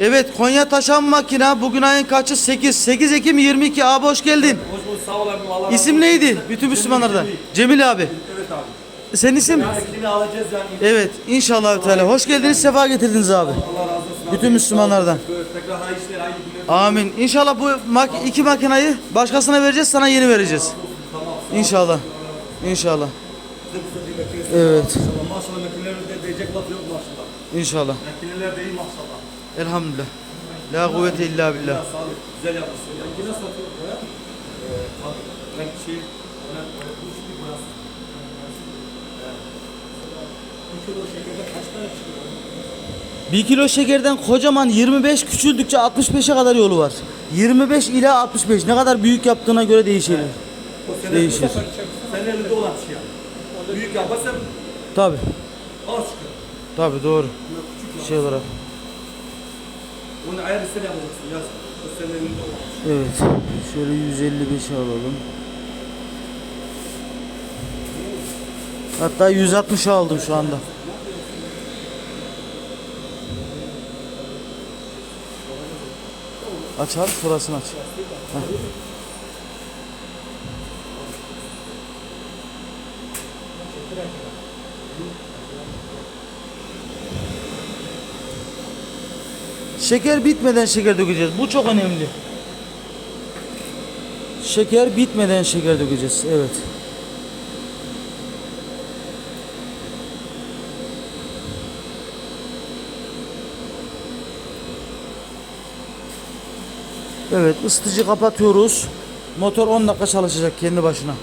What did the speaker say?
Evet Konya Taşan Makina bugün ayın kaçı? 8. 8 Ekim 22. Abi hoş geldin. Hoş bulduk sağ ol abim Allah İsim neydi? Bütün Müslümanlardan. Cemil abi. Evet abi. Senin isim? Eklini alacağız yani. Evet inşallah Teala. Hoş geldiniz. Sefa getirdiniz abi. Allah razı olsun. Bütün Müslümanlardan. Tekrar hayırlı işler, hayırlı günler. Amin. İnşallah bu mak- iki makinayı başkasına vereceğiz. Sana yeni vereceğiz. İnşallah. İnşallah. Evet. Maşallah makinelerde diyecek laf yok maşallah. İnşallah. Makineler de iyi maşallah. Elhamdülillah. La kuvvete illa billah. Ya sağ ol. Güzel yapmışsın. Makine satıyor ya. Ee. Ben şey, bu burası. Bir kilo şekerde kaç tane çıkıyor? 1 kilo şekerden kocaman 25 küçüldükçe 65'e kadar yolu var. 25 ila 65 ne kadar büyük yaptığına göre değişir. Sene Değişir. Senin elinde olan şey yani. Büyük yaparsan Tabi az çıkıyor. tabi doğru. Yap. Şey olarak. Onu ayar ister yapacaksın yaz. Elinde olan. Evet. Şöyle 155 alalım. Hatta 160 aldım şu anda. Aç abi şurasını aç. Heh. Şeker bitmeden şeker dökeceğiz. Bu çok önemli. Şeker bitmeden şeker dökeceğiz. Evet. Evet ısıtıcı kapatıyoruz. Motor 10 dakika çalışacak kendi başına.